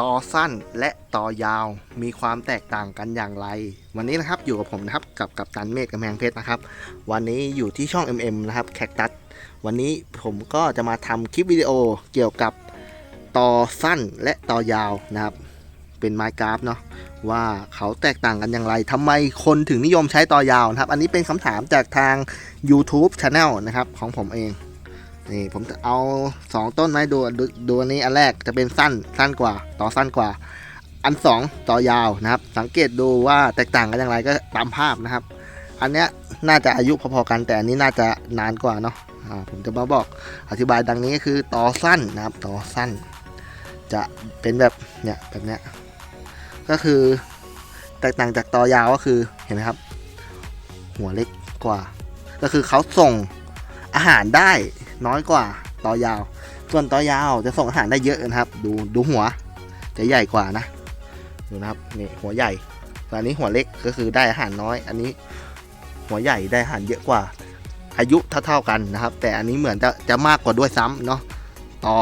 ต่อสั้นและต่อยาวมีความแตกต่างกันอย่างไร วันนี้นะครับอยู่กับผมนะครับกับกับตันเมฆกำแพงเพชรนะครับ วันนี้อยู่ที่ช่อง MM นะครับแคคตัสวันนี้ผมก็จะมาทำคลิปวิดีโอเกี่ยวกับต่อสั้นและต่อยาวนะครับ เป็นไมค์กราฟเนาะว่าเขาแตกต่างกันอย่างไรทำไมคนถึงนิยมใช้ต่อยาวนะครับ อันนี้เป็นคำถามจากทาง YouTube Channel นะครับของผมเอง นี่ผมจะเอา 2 ต้นไม้ดูดูดูอันนี้อันแรกจะเป็นสั้นสั้นกว่าต่อสั้นกว่า อัน 2 ต่อยาวนะครับ สังเกตดูว่าแตกต่างกันอย่างไรก็ตามภาพนะครับ อันเนี้ยน่าจะอายุพอๆกันแต่อันนี้น่าจะนานกว่าเนาะอ่าผมจะมาบอกอธิบายดังนี้ก็คือต่อสั้นนะครับต่อสั้น จะเป็นแบบเนี่ยแบบเนี้ยก็คือแตกต่างจากต่อยาวก็คือเห็นไหมครับ หัวเล็กกว่า ก็คือเขาส่งอาหารได้ น้อยกว่าต่อยาว ส่วนต่อยาวจะส่งอาหารได้เยอะนะครับ ดูดูหัวจะใหญ่กว่านะดูนะครับนี่หัวใหญ่ส่วนอันนี้หัวเล็กก็คือได้อาหารน้อย อันนี้หัวใหญ่ได้อาหารเยอะกว่า อายุเท่าๆกันนะครับ แต่อันนี้เหมือนจะจะมากกว่าด้วยซ้ำเนาะต่อ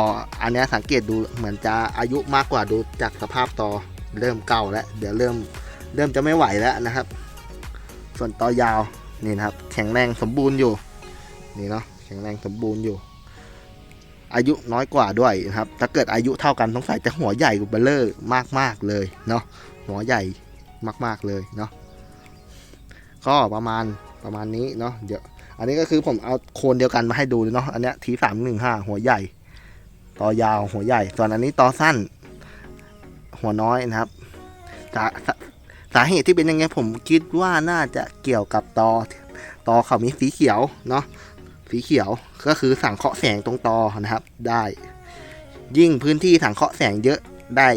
อันนี้สังเกตดูเหมือนจะอายุมากกว่าดูจากสภาพต่อเริ่มเก่าแล้วเดี๋ยวเริ่มเริ่มจะไม่ไหวแล้วนะครับ ส่วนต่อยาวนี่นะครับ แข็งแรงสมบูรณ์อยู่นี่เนาะ ข็งแรงสมบูรณ์อยู่ อายุน้อยกว่าด้วยนะครับ ถ้าเกิดอายุเท่ากันสงใสัยจะหัวใหญ่กว่าเบลเลอร์มากๆเลยเนาะหัวใหญ่มากๆเลยเนาะก็ประมาณประมาณนี้เนาะเดี๋ยวอันนี้ก็คือผมเอาโคนเดียวกันมาให้ดูเนาะอันเนี้ยทีสามหนึ่งห้าหัวใหญ่ต่อยาวหัวใหญ่ ส่วนอันนี้ต่อสั้น หัวน้อยนะครับสาสาสาเหตุที่เป็นอยังไงผมคิดว่าน่าจะเกี่ยวกับตอตอเขามีสีเขียวเนาะ สีเขียวก็คือสังเคราะห์แสงตรงตอนะครับ ได้ ยิ่งพื้นที่สังเคราะห์แสงเยอะได้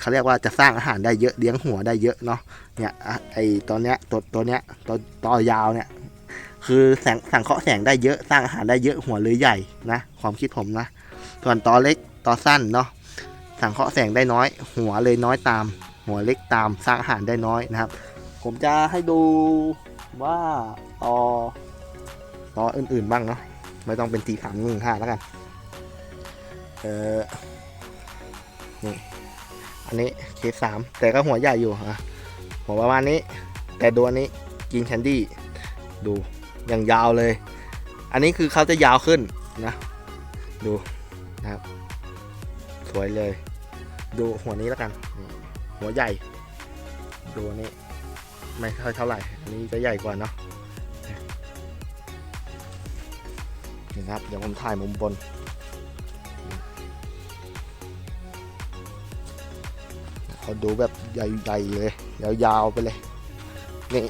เขาเรียกว่าจะสร้างอาหารได้เยอะเลี้ยงหัวได้เยอะเนาะเนี่ยไอตัวเนี้ยตัวตัวเนี้ยตัวตอยาวเนี่ย คือแสงสังเคราะห์แสงได้เยอะสร้างอาหารได้เยอะหัวเลยใหญ่นะความคิดผมนะส่วนตอเล็กตอสั้นเนาะสังเคราะห์แสงได้น้อย หัวเลยน้อยตาม หัวเล็กตามสร้างอาหารได้น้อยนะครับ ผมจะให้ดูว่าตอ ล้ออื่นๆบ้างเนาะไม่ต้องเป็นตีสามหนึ่งห้าแล้วกันเออนี่อันนี้เคสสามแต่ก็หัวใหญ่อยู่อะหัวประมาณนี้ แต่ดูอันนี้กินแคนดี้ดูอย่างยาวเลย อันนี้คือเขาจะยาวขึ้นนะ ดูนะครับ สวยเลย ดูหัวนี้แล้วกัน หัวใหญ่ ดูอันนี้ ไม่ค่อยเท่าไหร่ อันนี้จะใหญ่กว่าเนาะ นี่นะครับ เดี๋ยวผมถ่ายมุมบน เขาดูแบบใหญ่ๆเลย ยาวๆไปเลย นี่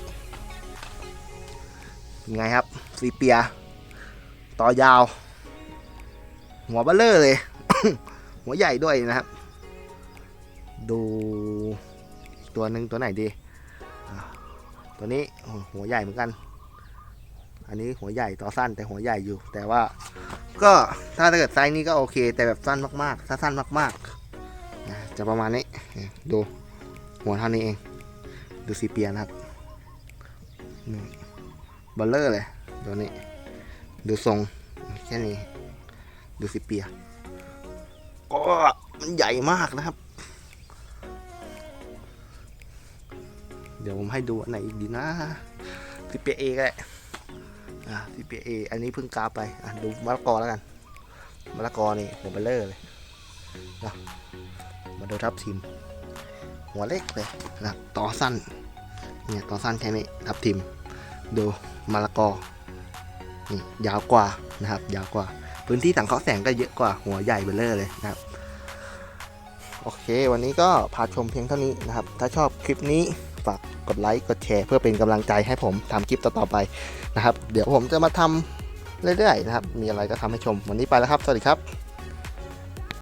ยังไงครับซีเปีย ต่อยาว หัวเบลเลอร์เลย หัวใหญ่ด้วยนะครับ ดูตัวหนึ่งตัวไหนดี ตัวนี้หัวใหญ่เหมือนกัน อันนี้หัวใหญ่ต่อสั้นแต่หัวใหญ่อยู่ แต่ว่า ก็ถ้าเกิดไซส์นี้ก็โอเค แต่แบบสั้นมากๆ ถ้าสั้นมากๆนะจะประมาณนี้ดูหัวเท่านี้เอง ดูซีเปียนะครับนี่เบลเลอร์เลยตัวนี้ ดูทรงแค่นี้ ดูซีเปียก็มันใหญ่มากนะครับ เดี๋ยวผมให้ดูอันไหนอีกดีนะซีเปียเอก็ได้ อะ CPA อันนี้เพิ่งกาไป อะ ดูมะละกอแล้วกันมะละกอนี่หัวเบลเลอร์เลยนะมาดูทับทิม หัวเล็กเลยนะต่อสั้น เนี่ยต่อสั้นแค่นี้ทับทิม ดูมะละกอ นี่ยาวกว่านะครับ ยาวกว่า พื้นที่สังเคราะห์แสงก็เยอะกว่าหัวใหญ่เบลเลอร์เลยนะครับ โอเค วันนี้ก็พาชมเพียงเท่านี้นะครับ ถ้าชอบคลิปนี้ ฝากกดไลค์กดแชร์เพื่อเป็นกำลังใจให้ผมทำคลิปต่อๆไปนะครับ เดี๋ยวผมจะมาทำเรื่อยๆนะครับ มีอะไรก็ทำให้ชมวันนี้ไปแล้วครับ สวัสดีครับ